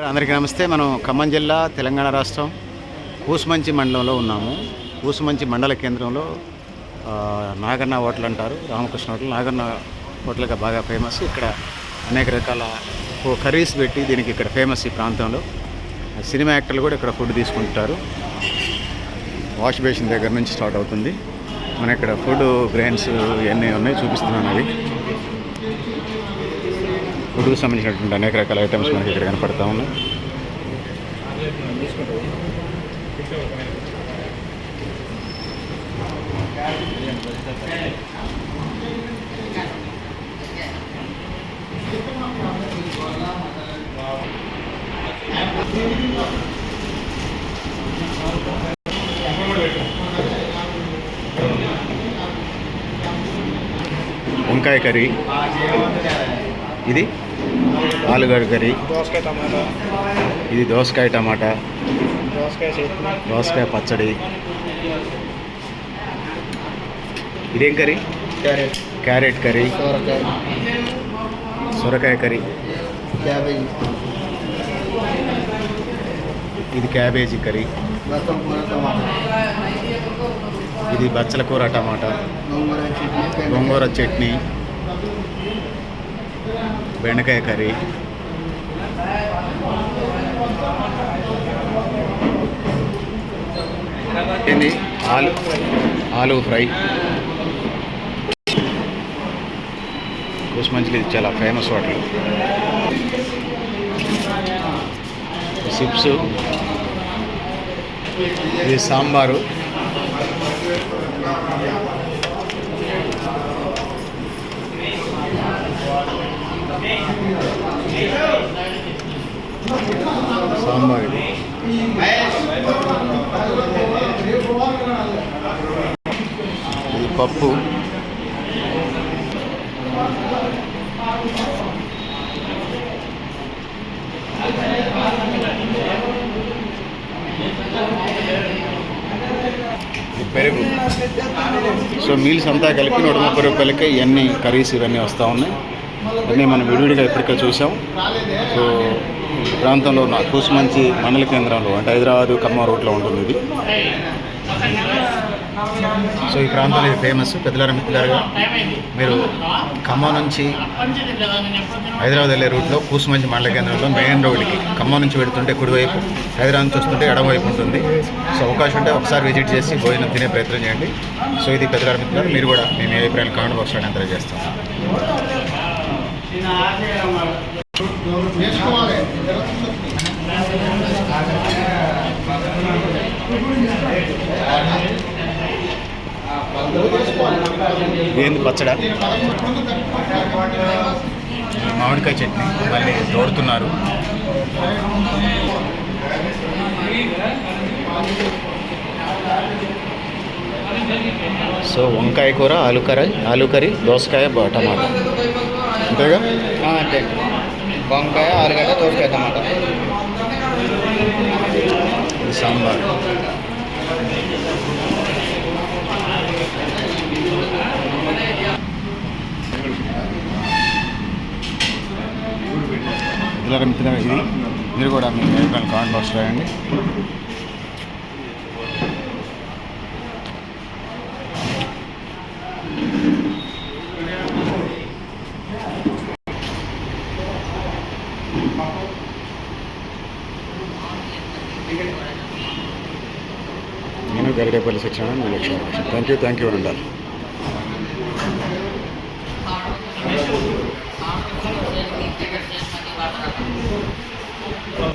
అందరికీ నమస్తే. మనం ఖమ్మం జిల్లా తెలంగాణ రాష్ట్రం కూసుమంచి మండలంలో ఉన్నాము. కూసుమంచి మండల కేంద్రంలో నాగన్న హోటల్ అంటారు రామకృష్ణ హోటల్. నాగన్న హోటల్గా బాగా ఫేమస్. ఇక్కడ అనేక రకాల కర్రీస్ పెట్టి దీనికి ఇక్కడ ఫేమస్ ఈ ప్రాంతంలో. సినిమా యాక్టర్లు కూడా ఇక్కడ ఫుడ్ తీసుకుంటారు. వాష్ బేసిన్ దగ్గర నుంచి స్టార్ట్ అవుతుంది. మన ఇక్కడ ఫుడ్ గ్రెయిన్స్ ఇవన్నీ ఉన్నాయి చూపిస్తున్నాను అవి. ఫుడ్కి సంబంధించినటువంటి అనేక రకాల ఐటమ్స్ మనకి ఇక్కడ కనపడతా ఉన్నాయి. వంకాయ కర్రీ. ఇది ఆలుగడ్డ కర్రీ. దోసకాయ టమాటా. ఇది దోసకాయ టమాటా. దోసకాయ దోసకాయ పచ్చడి. ఇదేం కర్రీ? క్యారెట్. Carrot curry. సోరకాయ. సొరకాయ కర్రీ. క్యాబేజీ. ఇది క్యాబేజీ కర్రీ. ఇది బచ్చల కూర టమాటా. గోంగూర చట్నీ. బెండకాయ కర్రీ. ఏంది? ఆలు ఆలు ఫ్రై. మంచిది ఇది చాలా ఫేమస్ హోటల్. సిప్స్ ఇది సాంబారు. సాంబార్ ఇది పప్పు. పెరుగు. సో మీల్స్ అంతా కలిపి నూట ముప్పై రూపాయలకే ఇవన్నీ కర్రీస్ ఇవన్నీ వస్తూ ఉన్నాయి. అన్నీ మనం విడివిడిగా ఇప్పటికే చూసాం. సో ప్రాంతంలో ఉన్న కూసుమంచి మండల కేంద్రంలో అంటే హైదరాబాద్ ఖమ్మం రూట్లో ఉంటుంది ఇది. సో ఈ ప్రాంతంలో ఇది ఫేమస్ పెద్దలార మిత్రులారుగా మీరు ఖమ్మం నుంచి హైదరాబాద్ వెళ్ళే రూట్లో కూసుమంచి మండల కేంద్రంలో మెయిన్ రోడ్కి ఖమ్మం నుంచి పెడుతుంటే కుడివైపు హైదరాబాద్ నుంచి వస్తుంటే ఎడమవైపు ఉంటుంది. సో అవకాశం ఉంటే ఒకసారి విజిట్ చేసి భోజనం తినే ప్రయత్నం చేయండి. సో ఇది పెద్దలార మిత్రులు మీరు కూడా మీ మీ అభిప్రాయాలు కామెంట్ బాక్స్లో ఎంటర్ చేస్తాం ఏంది పచ్చడా? మామిడికాయ చట్నీ. మళ్ళీ తోడుతున్నారు. సో వంకాయ కూర ఆలు కర్రీ ఆలు కర్రీ దోసకాయ టమాటా. అంతేగా? అంతే. వంకాయ ఆలుగడ్డ దోసకాయ టమాటా ఇది సాంబార్ ఇదిలాగా మిత్రులారా ఇది. మీరు కూడా మీ అభిప్రాయాలు కామెంట్ బాక్స్ రాయండి. నేను గరిడేపల్లి శిక్షణ మీ లక్ష్యం థ్యాంక్ యూ థ్యాంక్ యూ ఉండాలి Tá, tá.